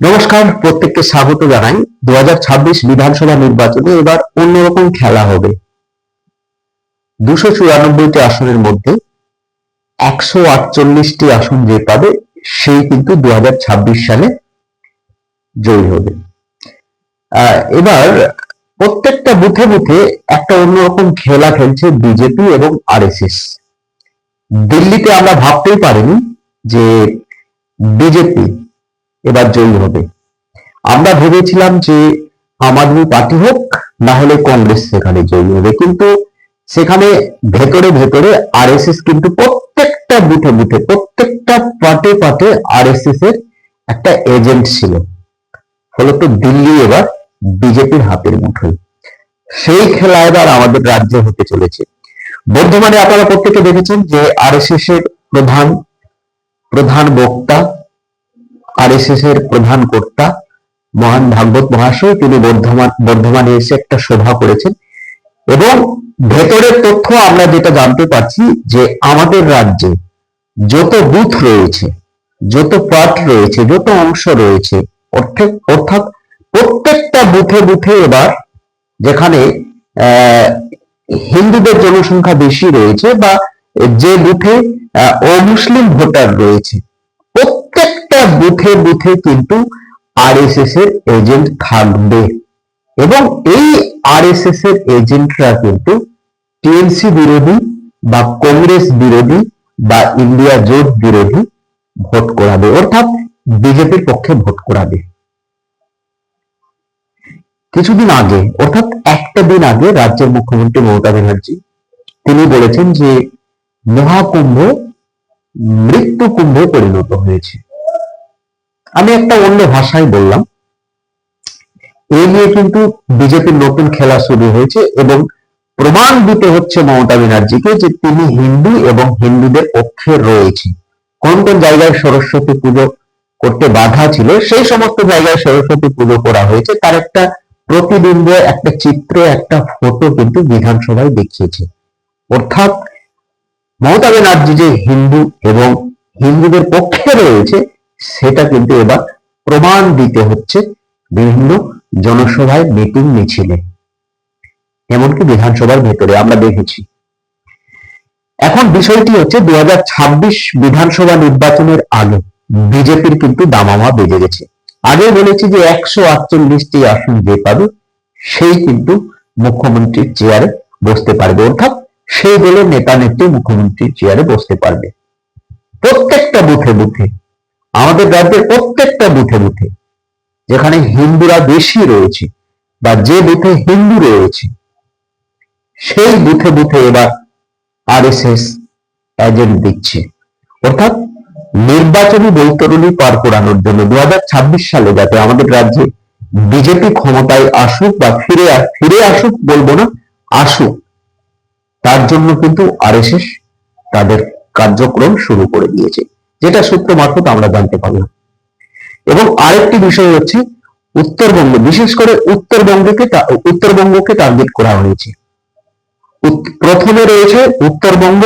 নমস্কার, প্রত্যেককে স্বাগত জানাই। দু হাজার ছাব্বিশ বিধানসভা নির্বাচনে এবার অন্যরকম খেলা হবে। দুশো চুরানব্বইটি আসনের মধ্যে একশো আটচল্লিশটি আসন যে পাবে, সেই কিন্তু দু হাজার ছাব্বিশ সালে জয়ী হবে। এবার প্রত্যেকটা বুথে বুথে একটা অন্যরকম খেলা খেলছে বিজেপি এবং আরএসএস। দিল্লিতে আমরা ভাবতেই পারিনি যে বিজেপি এবার জয়ী হবে। আমরা ভেবেছিলাম যে আম আদমি পার্টি হোক, না হলে কংগ্রেস সেখানে জয়ী হবে। কিন্তু সেখানে ভেতরে ভেতরে আরএসএস কিন্তু প্রত্যেকটা বুথে বুথে, প্রত্যেকটা পাটে পাটে আরএসএস এর একটা এজেন্ট ছিল। ফলত দিল্লি এবার বিজেপির হাতের মুঠোয়। সেই খেলা এবার আমাদের রাজ্যে হতে চলেছে। বর্ধমানে আপনারা প্রত্যেকে দেখেছেন যে আরএসএস এর প্রধান প্রধান বক্তা আরএসএস এর প্রধান কর্তা মহান ভাগবত মহাশয়, তিনি বর্ধমান, বর্ধমানে এসে একটা সভা করেছেন। এবং ভেতরের তথ্য আমরা যেটা জানতে পারছি যে আমাদের রাজ্যে যত বুথ রয়েছে, যত পার্ট রয়েছে, যত অংশ রয়েছে অর্থাৎ প্রত্যেকটা বুথে বুথে এবার যেখানে হিন্দুদের জনসংখ্যা বেশি রয়েছে বা যে বুথে অমুসলিম ভোটার রয়েছে প্রত্যেকটা বুথে বুথে কিন্তু আরএসএস এর এজেন্ট থাকবে। এবং এই আরএসএস এর এজেন্টরা কিন্তু টিএমসি বিরোধী বা কংগ্রেস বিরোধী বা ইন্ডিয়া জোট বিরোধী ভোট করাবে। অর্থাৎ বিজেপির পক্ষে ভোট করাবে। কিছুদিন আগে, অর্থাৎ একটা দিন আগে রাজ্যের মুখ্যমন্ত্রী মমতা ব্যানার্জি, তিনি বলেছেন যে মহাকুম্ভ মৃত্যু কুম্ভে পরিণত হয়েছে। আমি একটা অন্য ভাষায় বললাম। এই নিয়ে কিন্তু বিজেপির নতুন খেলা শুরু হয়েছে এবং প্রমাণ দিতে হচ্ছে মমতা ব্যানার্জিকে যে তিনি হিন্দু এবং হিন্দুদের পক্ষে রয়েছে। কোন কোন জায়গায় সরস্বতী পুজো করতে বাধা ছিল, সেই সমস্ত জায়গায় সরস্বতী পুজো করা হয়েছে। তার একটা প্রতিবিম্ব, একটা চিত্র, একটা ফটো কিন্তু বিধানসভায় দেখিয়েছে। অর্থাৎ মমতা ব্যানার্জি যে হিন্দু এবং হিন্দুদের পক্ষে রয়েছে, সেটা কিন্তু এবার প্রমাণ দিতে হচ্ছে বিভিন্ন জনসভায় মিটিং মিছিলে। এমনকি বিধানসভার ভেতরে আমরা দেখেছি। এখন বিষয়টি হচ্ছে দু হাজার ছাব্বিশ বিধানসভা নির্বাচনের আগে বিজেপির কিন্তু দামামা বেজে গেছে। আগে বলেছি যে একশো আটচল্লিশটি আসন যে পাবে, সেই কিন্তু মুখ্যমন্ত্রীর চেয়ারে বসতে পারবে। অর্থাৎ সেই দলের নেতা নেত্রী মুখ্যমন্ত্রীর চেয়ারে বসতে পারবে। প্রত্যেকটা বুথে বুথে, আমাদের রাজ্যের প্রত্যেকটা বুথে বুথে, যেখানে হিন্দুরা বেশি রয়েছে বা যে বুথে হিন্দু রয়েছে, সেই বুথে বুথে এবার আর এস এস এজেন্ট দিচ্ছে। অর্থাৎ নির্বাচনী বৈতরণী পার করানোর জন্য দু হাজার ছাব্বিশ সালে যাতে আমাদের রাজ্যে বিজেপি ক্ষমতায় আসুক বা ফিরে ফিরে আসুক বলব না, আসুক তার জন্য কিন্তু আরএসএস তাদের কার্যক্রম শুরু করে দিয়েছে, যেটা সূত্র মারফত আমরা জানতে পারলাম। এবং আরেকটি বিষয় হচ্ছে উত্তরবঙ্গ, বিশেষ করে উত্তরবঙ্গকে উত্তরবঙ্গকে টার্গেট করা হয়েছে। প্রথমে রয়েছে উত্তরবঙ্গ,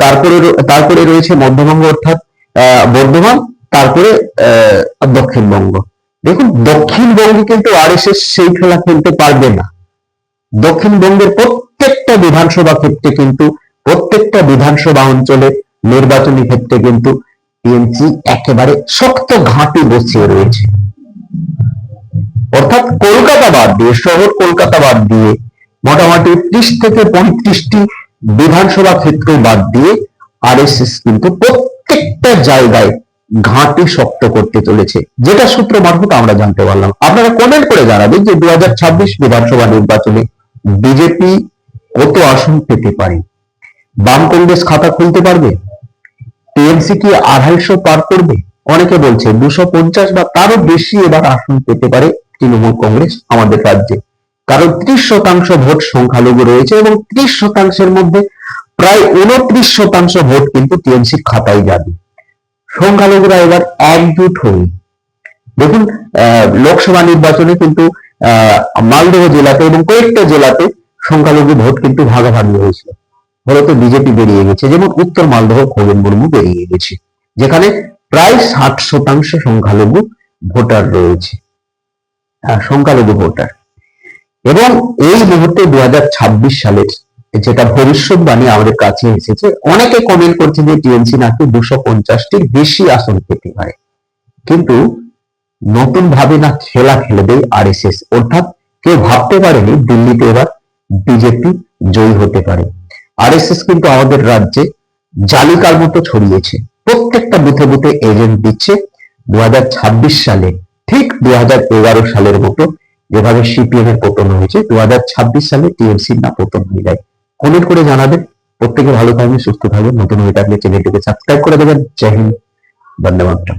তারপরে তারপরে রয়েছে মধ্যবঙ্গ অর্থাৎ বর্ধমান, তারপরে দক্ষিণবঙ্গ। দেখুন, দক্ষিণবঙ্গে কিন্তু আরএসএস সেই খেলা খেলতে পারবে না। দক্ষিণবঙ্গের প্রত্যেকটা বিধানসভা ক্ষেত্রে কিন্তু, প্রত্যেকটা বিধানসভা অঞ্চলে নির্বাচনী ক্ষেত্রে কিন্তু টিএমসি একেবারে শক্ত ঘাঁটি বসিয়ে রয়েছে। অর্থাৎ কলকাতা বাদ দিয়ে, শহর কলকাতা বাদ দিয়ে, মোটামুটি ত্রিশ থেকে পঁয়ত্রিশটি বিধানসভা ক্ষেত্র বাদ দিয়ে আরএসএস কিন্তু প্রত্যেকটা জায়গায় ঘাঁটি শক্ত করতে চলেছে। যেটা সূত্র মারফত আমরা জানতে পারলাম। আপনারা কমেন্ট করে জানাবেন যে দু হাজার ছাব্বিশ বিধানসভা নির্বাচনে বিজেপি কত আসন পেতে পারে? বাম কংগ্রেস খাতা খুলতে পারবে? টিএমসি কি আড়াইশো পার করবে? অনেকে বলছে দুশো পঞ্চাশ বা তারও বেশি এবার আসন পেতে পারে তৃণমূল কংগ্রেস আমাদের রাজ্যে। কারণ ত্রিশ শতাংশ ভোট সংখ্যালঘু রয়েছে এবং ত্রিশ শতাংশের মধ্যে প্রায় উনত্রিশ শতাংশ ভোট কিন্তু টিএমসি খাতায় যাবে। সংখ্যালঘুরা এবার একজুট হয়ে। দেখুন লোকসভা নির্বাচনে কিন্তু মালদহ জেলাতে এবং কয়েকটা জেলাতে সংখ্যালঘু ভোট কিন্তু ভাগাভাগি হয়েছিল। ফলত বিজেপি বেরিয়ে গেছে যেমন উত্তর মালদহ খগেন মুর্মু বেরিয়ে গেছে যেখানে প্রায় ষাট শতাংশ সংখ্যালঘু ভোটার রয়েছে। হ্যাঁ, সংখ্যালঘু ভোটার। এবং এই মুহূর্তে দু হাজার ছাব্বিশ সালের যেটা ভবিষ্যৎবাণী আমাদের কাছে এসেছে অনেকে কমেন্ট করছে যে টিএমসি নাকি দুশো পঞ্চাশটির বেশি আসন পেতে পারে। কিন্তু নতুন ভাবে না খেলা খেলে দেয় আর এস এস অর্থাৎ কেউ ভাবতে পারেনি দিল্লিতে এবার বিজেপি জয়ী হতে পারে। আরএসএস কিন্তু আমাদের রাজ্যে জালিকার মতো ছড়িয়েছে। প্রত্যেকটা বুথে বুথে এজেন্ট দিচ্ছে। দু হাজার ছাব্বিশ সালে, ঠিক দু সালের মতো যেভাবে সিপিএম এর পতন হয়েছে। দু হাজার ছাব্বিশ সালে টিএমসি না পতন হয়ে যায়। কমেন্ট করে জানাবেন। প্রত্যেকে ভালো থাকবেন, সুস্থ থাকবেন। নতুন হয়ে থাকলে চ্যানেলটিকে সাবস্ক্রাইব করে দেবেন। জয় হিন্দ। বন্দে মাতরম।